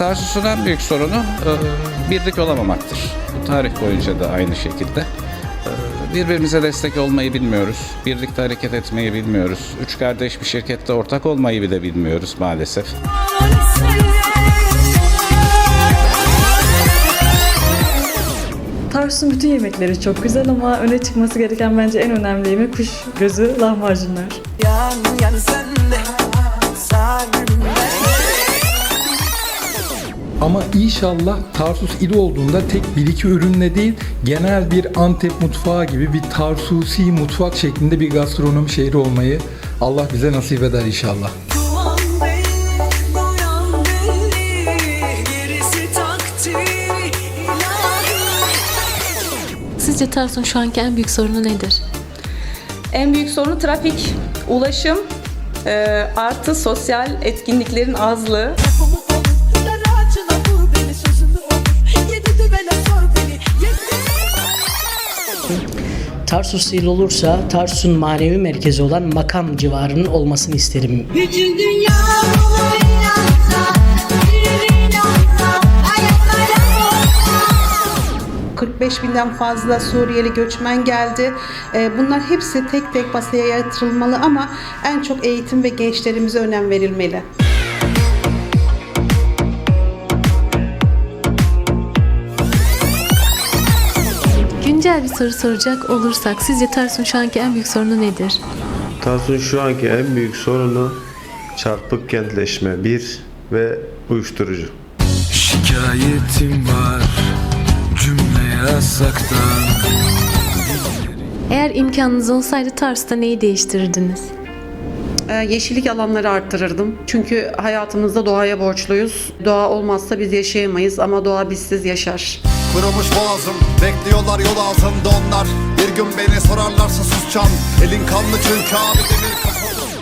Tarsus'un en büyük sorunu e, birlik olamamaktır. Bu tarih boyunca da aynı şekilde. E, birbirimize destek olmayı bilmiyoruz. Birlikte hareket etmeyi bilmiyoruz. Üç kardeş bir şirkette ortak olmayı bile bilmiyoruz maalesef. Tarsus'un bütün yemekleri çok güzel ama öne çıkması gereken bence en önemli yemek kuş gözü lahmacunlar. Yan yan sende Salimde Ama inşallah Tarsus il olduğunda tek bir iki ürünle değil genel bir Antep mutfağı gibi bir Tarsusi mutfak şeklinde bir gastronomi şehri olmayı Allah bize nasip eder inşallah. Sizce Tarsus'un şu anki en büyük sorunu nedir? En büyük sorunu trafik, ulaşım, e, artı sosyal etkinliklerin azlığı. Tarsus il olursa Tarsus'un manevi merkezi olan makam civarının olmasını isterim. Bütün dünya buna inansa Bir inansa Ayaklara 45 binden fazla Suriyeli göçmen geldi. Ee, Bunlar hepsi tek tek masaya yatırılmalı ama en çok eğitim ve gençlerimize önem verilmeli. Güncel bir soru soracak olursak sizce Tarsus'un şu anki en büyük sorunu nedir? Tarsus'un şu anki en büyük sorunu çarpık kentleşme bir ve uyuşturucu. Şikayetim var cümle yasaktan Eğer imkanınız olsaydı Tarsus'ta neyi değiştirirdiniz? Ee, Yeşillik alanları arttırırdım. Çünkü hayatımızda doğaya borçluyuz. Doğa olmazsa biz yaşayamayız ama doğa bizsiz yaşar. Kırılmış boğazım Bekliyorlar yol altında onlar Bir gün beni sorarlarsa susacağım Elin kanlı çünkü abi demir kapalı